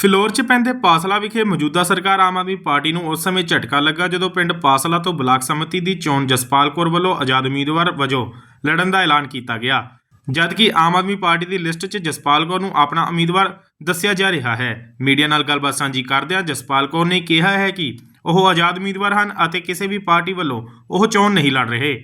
ਫਿਲੌਰ 'ਚ ਪੈਂਦੇ ਪਾਸਲਾ ਵਿਖੇ ਮੌਜੂਦਾ ਸਰਕਾਰ ਆਮ ਆਦਮੀ ਪਾਰਟੀ ਨੂੰ ਉਸ ਸਮੇਂ ਝਟਕਾ ਲੱਗਾ ਜਦੋਂ ਪਿੰਡ ਪਾਸਲਾ ਤੋਂ ਬਲਾਕ ਸਮਿਤੀ ਦੀ ਚੋਣ ਜਸਪਾਲ ਕੌਰ ਵੱਲੋਂ ਆਜ਼ਾਦ ਉਮੀਦਵਾਰ ਵਜੋਂ ਲੜਨ ਦਾ ਐਲਾਨ ਕੀਤਾ ਗਿਆ। ਜਦਕਿ ਆਮ ਆਦਮੀ ਪਾਰਟੀ ਦੀ ਲਿਸਟ 'ਚ ਜਸਪਾਲ ਕੌਰ ਨੂੰ ਆਪਣਾ ਉਮੀਦਵਾਰ ਦੱਸਿਆ ਜਾ ਰਿਹਾ ਹੈ। ਮੀਡੀਆ ਨਾਲ ਗੱਲਬਾਤ ਸਾਂਝੀ ਕਰਦਿਆਂ ਜਸਪਾਲ ਕੌਰ ਨੇ ਕਿਹਾ ਹੈ ਕਿ ਉਹ ਆਜ਼ਾਦ ਉਮੀਦਵਾਰ ਹਨ ਅਤੇ ਕਿਸੇ ਵੀ ਪਾਰਟੀ ਵੱਲੋਂ ਉਹ ਚੋਣ ਨਹੀਂ ਲੜ ਰਹੇ।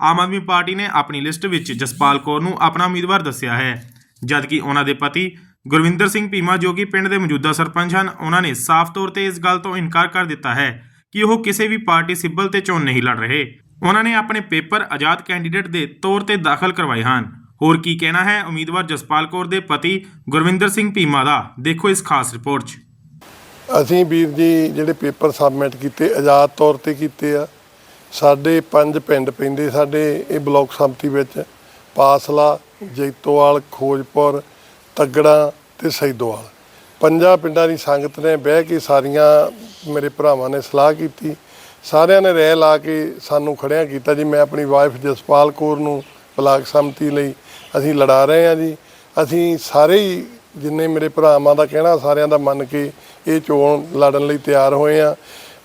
ਆਮ ਆਦਮੀ ਪਾਰਟੀ ਨੇ ਆਪਣੀ ਲਿਸਟ ਵਿੱਚ ਜਸਪਾਲ ਕੌਰ ਨੂੰ ਆਪਣਾ ਉਮੀਦਵਾਰ ਦੱਸਿਆ ਹੈ। ਜਦਕਿ ਉਹਨਾਂ ਦੇ ਪਤੀ ਗੁਰਵਿੰਦਰ ਸਿੰਘ ਭੀਮਾ, ਜੋ ਕਿ ਪਿੰਡ ਦੇ ਮੌਜੂਦਾ ਸਰਪੰਚ ਹਨ, ਉਹਨਾਂ ਨੇ ਸਾਫ਼ ਤੌਰ ਤੇ ਇਸ ਗੱਲ ਤੋਂ ਇਨਕਾਰ ਕਰ ਦਿੱਤਾ ਹੈ ਕਿ ਉਹ ਕਿਸੇ ਵੀ ਪਾਰਟੀ ਸਿੱਬਲ ਤੇ ਚੋਣ ਨਹੀਂ ਲੜ ਰਹੇ। ਉਹਨਾਂ ਨੇ ਆਪਣੇ ਪੇਪਰ ਆਜ਼ਾਦ ਕੈਂਡੀਡੇਟ ਦੇ ਤੌਰ ਤੇ ਦਾਖਲ ਕਰਵਾਏ ਹਨ। ਹੋਰ ਕੀ ਕਹਿਣਾ ਹੈ, ਉਮੀਦਵਾਰ ਜਸਪਾਲ ਕੌਰ ਦੇ ਪਤੀ ਗੁਰਵਿੰਦਰ ਸਿੰਘ ਭੀਮਾ ਦਾ? ਦੇਖੋ ਇਸ ਖਾਸ ਰਿਪੋਰਟ 'ਚ। ਅਸੀਂ ਵੀਰ ਜੀ ਜਿਹੜੇ ਪੇਪਰ ਸਬਮਿਟ ਕੀਤੇ, ਆਜ਼ਾਦ ਤੌਰ ਤੇ ਕੀਤੇ ਆ, ਸਾਡੇ ਪੰਜ ਪਿੰਡ ਪੈਂਦੇ, ਸਾਡੇ ਇਹ ਬਲਾਕ ਸੰਮਤੀ ਵਿੱਚ ਪਾਸਲਾ, ਜੈਤੋਵਾਲ, ਖੋਜਪੁਰ ਤਗੜਾ ਤੇ ਸੈਦੋਵਾਲ ਪੰਜਾਂ ਪਿੰਡਾਂ ਦੀ ਸੰਗਤ ਨੇ ਬਹਿ ਕੇ ਸਾਰੀਆਂ ਮੇਰੇ ਭਰਾਵਾਂ ਨੇ ਸਲਾਹ ਕੀਤੀ। ਸਾਰਿਆਂ ਨੇ ਰਹਿ ਲਾ ਕੇ ਸਾਨੂੰ ਖੜਿਆ ਕੀਤਾ, ਜੀ, ਮੈਂ ਆਪਣੀ ਵਾਈਫ ਜਸਪਾਲ ਕੌਰ ਨੂੰ ਬਲਾਕ ਸੰਮਤੀ ਲਈ ਅਸੀਂ ਲੜਾ ਰਹੇ ਹਾਂ ਜੀ। ਅਸੀਂ ਸਾਰੇ ਹੀ ਜਿੰਨੇ ਮੇਰੇ ਭਰਾਵਾਂ ਦਾ ਕਹਿਣਾ, ਸਾਰਿਆਂ ਦਾ ਮੰਨ ਕੇ ਇਹ ਚੋਣ ਲੜਨ ਲਈ ਤਿਆਰ ਹੋਏ ਆ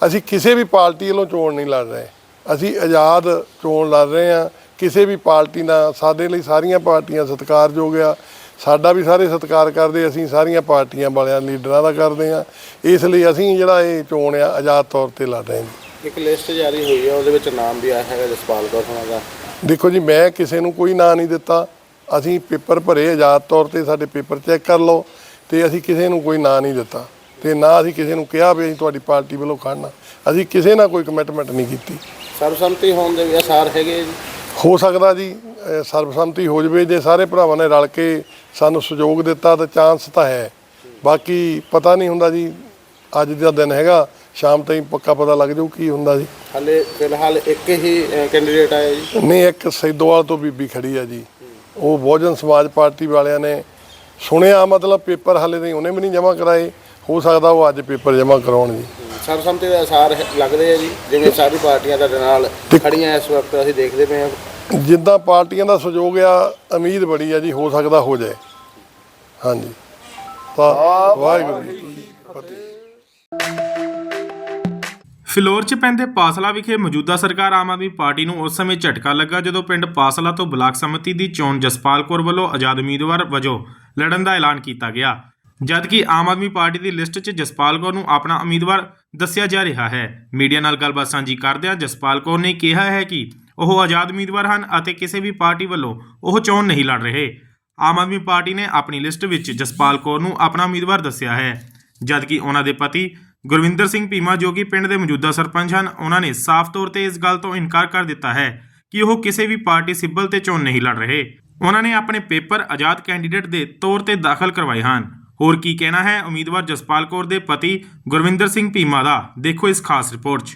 ਅਸੀਂ ਕਿਸੇ ਵੀ ਪਾਰਟੀ ਵੱਲੋਂ ਚੋਣ ਨਹੀਂ ਲੜ ਰਹੇ। ਅਸੀਂ ਆਜ਼ਾਦ ਚੋਣ ਲੜ ਰਹੇ ਆ ਕਿਸੇ ਵੀ ਪਾਰਟੀ ਨਾਲ ਸਾਡੇ ਲਈ ਸਾਰੀਆਂ ਪਾਰਟੀਆਂ ਸਤਿਕਾਰਯੋਗ ਆ। ਸਾਡਾ ਵੀ ਸਾਰੇ ਸਤਿਕਾਰ ਕਰਦੇ ਅਸੀਂ ਸਾਰੀਆਂ ਪਾਰਟੀਆਂ ਵਾਲਿਆਂ ਲੀਡਰਾਂ ਦਾ ਕਰਦੇ ਆ ਇਸ ਲਈ ਅਸੀਂ ਜਿਹੜਾ ਇਹ ਚੋਣ ਆ ਆਜ਼ਾਦ ਤੌਰ ਤੇ ਲੜ ਰਹੇ ਹਾਂ ਇੱਕ ਲਿਸਟ ਜਾਰੀ ਹੋਈ ਹੈ ਉਹਦੇ ਵਿੱਚ ਨਾਮ ਵੀ ਆਇਆ ਹੈਗਾ ਜਸਪਾਲ ਕੌਰ ਹੋਣਾ ਦਾ। ਦੇਖੋ ਜੀ ਮੈਂ ਕਿਸੇ ਨੂੰ ਕੋਈ ਨਾਂ ਨਹੀਂ ਦਿੱਤਾ। ਅਸੀਂ ਪੇਪਰ ਭਰੇ ਆਜ਼ਾਦ ਤੌਰ ਤੇ ਸਾਡੇ ਪੇਪਰ ਚੈੱਕ ਕਰ ਲਓ ਤੇ ਅਸੀਂ ਕਿਸੇ ਨੂੰ ਕੋਈ ਨਾਂ ਨਹੀਂ ਦਿੱਤਾ। ਤੇ ਨਾ ਅਸੀਂ ਕਿਸੇ ਨੂੰ ਕਿਹਾ ਵੀ ਅਸੀਂ ਤੁਹਾਡੀ ਪਾਰਟੀ ਵੱਲੋਂ ਖੜਨਾ। ਅਸੀਂ ਕਿਸੇ ਨਾਲ ਕੋਈ ਕਮਿਟਮੈਂਟ ਨਹੀਂ ਕੀਤੀ। ਸਰਬਸੰਮਤੀ ਹੋਣ ਦੇ ਵੀ ਆਸਾਰ ਹੈਗੇ ਜੀ। ਹੋ ਸਕਦਾ ਜੀ ਅਹ ਸਰਬਸੰਮਤੀ ਹੋ ਜਵੇ ਜੇ ਸਾਰੇ ਭਰਾਵਾਂ ਨੇ ਰਲ ਕੇ ਸਾਨੂੰ ਸਹਿਯੋਗ ਦਿੱਤਾ ਤਾਂ ਚਾਂਸ ਤਾਂ ਹੈ। ਬਾਕੀ ਪਤਾ ਨਹੀਂ ਹੁੰਦਾ ਜੀ ਅੱਜ ਦਾ ਦਿਨ ਹੈਗਾ ਸ਼ਾਮ ਤਾਈਂ ਪੱਕਾ ਪਤਾ ਲੱਗ ਜਾਊ ਕੀ ਹੁੰਦਾ ਜੀ। ਹਾਲੇ ਫਿਲਹਾਲ ਇੱਕ ਹੀ ਕੈਂਡੀਡੇਟ ਆਇਆ ਜੀ। ਨਹੀਂ ਇੱਕ ਸੈਦੋਵਾਲ ਤੋਂ ਬੀਬੀ ਖੜੀ ਆ ਜੀ। ਉਹ ਬਹੁਜਨ ਸਮਾਜ ਪਾਰਟੀ ਵਾਲਿਆਂ ਨੇ ਸੁਣਿਆ ਮਤਲਬ ਪੇਪਰ ਹਾਲੇ ਨਹੀਂ ਉਹਨੇ ਵੀ ਨਹੀਂ ਜਮ੍ਹਾਂ ਕਰਾਏ। ਹੋ ਸਕਦਾ ਉਹ ਅੱਜ ਪੇਪਰ ਜਮ੍ਹਾਂ ਕਰਾਉਣ ਜੀ। ਸਰਬਸੰਮਤੀ ਦੇ ਆਸਾਰ ਹੈ- ਲੱਗਦੇ ਆ ਜੀ ਜਿਵੇਂ ਸਾਰੀ ਪਾਰਟੀਆਂ ਤੁਹਾਡੇ ਨਾਲ ਖੜੀਆਂ ਇਸ ਵਕਤ ਅਸੀਂ ਦੇਖਦੇ ਪਏ ਹਾਂ। ਜਿੱਦਾਂ ਪਾਰਟੀਆਂ ਦਾ ਸਹਿਯੋਗ ਆ ਉਮੀਦ ਬੜੀ ਆ ਜੀ ਹੋ ਸਕਦਾ ਹੋ ਜਾਏ। ਹਾਂਜੀ। ਵਾਹਿਗੁਰੂ ਜੀ ਕੀ ਫਤਿਹ। ਫਿਲੌਰ 'ਚ ਪੈਂਦੇ ਪਾਸਲਾ ਵਿਖੇ ਮੌਜੂਦਾ ਸਰਕਾਰ ਆਮ ਆਦਮੀ ਪਾਰਟੀ ਨੂੰ ਉਸ ਸਮੇਂ ਝਟਕਾ ਲੱਗਾ ਜਦੋਂ ਪਿੰਡ ਪਾਸਲਾ ਤੋਂ ਬਲਾਕ ਸਮਿਤੀ ਦੀ ਚੋਣ ਜਸਪਾਲ ਕੌਰ ਵੱਲੋਂ ਆਜ਼ਾਦ ਉਮੀਦਵਾਰ ਵਜੋਂ ਲੜਨ ਦਾ ਐਲਾਨ ਕੀਤਾ ਗਿਆ। ਜਦਕਿ ਆਮ ਆਦਮੀ ਪਾਰਟੀ ਦੀ ਲਿਸਟ 'ਚ ਜਸਪਾਲ ਕੌਰ ਨੂੰ ਆਪਣਾ ਉਮੀਦਵਾਰ ਦੱਸਿਆ ਜਾ ਰਿਹਾ ਹੈ। ਮੀਡੀਆ ਨਾਲ ਗੱਲਬਾਤ ਸਾਂਝੀ ਕਰਦਿਆਂ ਜਸਪਾਲ ਕੌਰ ਨੇ ਕਿਹਾ ਹੈ ਕਿ ਉਹ ਆਜ਼ਾਦ ਉਮੀਦਵਾਰ ਹਨ ਅਤੇ ਕਿਸੇ ਵੀ ਪਾਰਟੀ ਵੱਲੋਂ ਉਹ ਚੋਣ ਨਹੀਂ ਲੜ ਰਹੇ। ਆਮ ਆਦਮੀ ਪਾਰਟੀ ਨੇ ਆਪਣੀ ਲਿਸਟ ਵਿੱਚ ਜਸਪਾਲ ਕੌਰ ਨੂੰ ਆਪਣਾ ਉਮੀਦਵਾਰ ਦੱਸਿਆ ਹੈ। ਜਦਕਿ ਉਹਨਾਂ ਦੇ ਪਤੀ ਗੁਰਵਿੰਦਰ ਸਿੰਘ ਭੀਮਾ, ਜੋ ਕਿ ਪਿੰਡ ਦੇ ਮੌਜੂਦਾ ਸਰਪੰਚ ਹਨ, ਉਹਨਾਂ ਨੇ ਸਾਫ਼ ਤੌਰ ਤੇ ਇਸ ਗੱਲ ਤੋਂ ਇਨਕਾਰ ਕਰ ਦਿੱਤਾ ਹੈ ਕਿ ਉਹ ਕਿਸੇ ਵੀ ਪਾਰਟੀ ਸਿੱਬਲ ਤੇ ਚੋਣ ਨਹੀਂ ਲੜ ਰਹੇ। ਉਹਨਾਂ ਨੇ ਆਪਣੇ ਪੇਪਰ ਆਜ਼ਾਦ ਕੈਂਡੀਡੇਟ ਦੇ ਤੌਰ ਤੇ ਦਾਖਲ ਕਰਵਾਏ ਹਨ। ਹੋਰ ਕੀ ਕਹਿਣਾ ਹੈ ਉਮੀਦਵਾਰ ਜਸਪਾਲ ਕੌਰ ਦੇ ਪਤੀ ਗੁਰਵਿੰਦਰ ਸਿੰਘ ਭੀਮਾ ਦਾ? ਦੇਖੋ ਇਸ ਖਾਸ ਰਿਪੋਰਟ 'ਚ।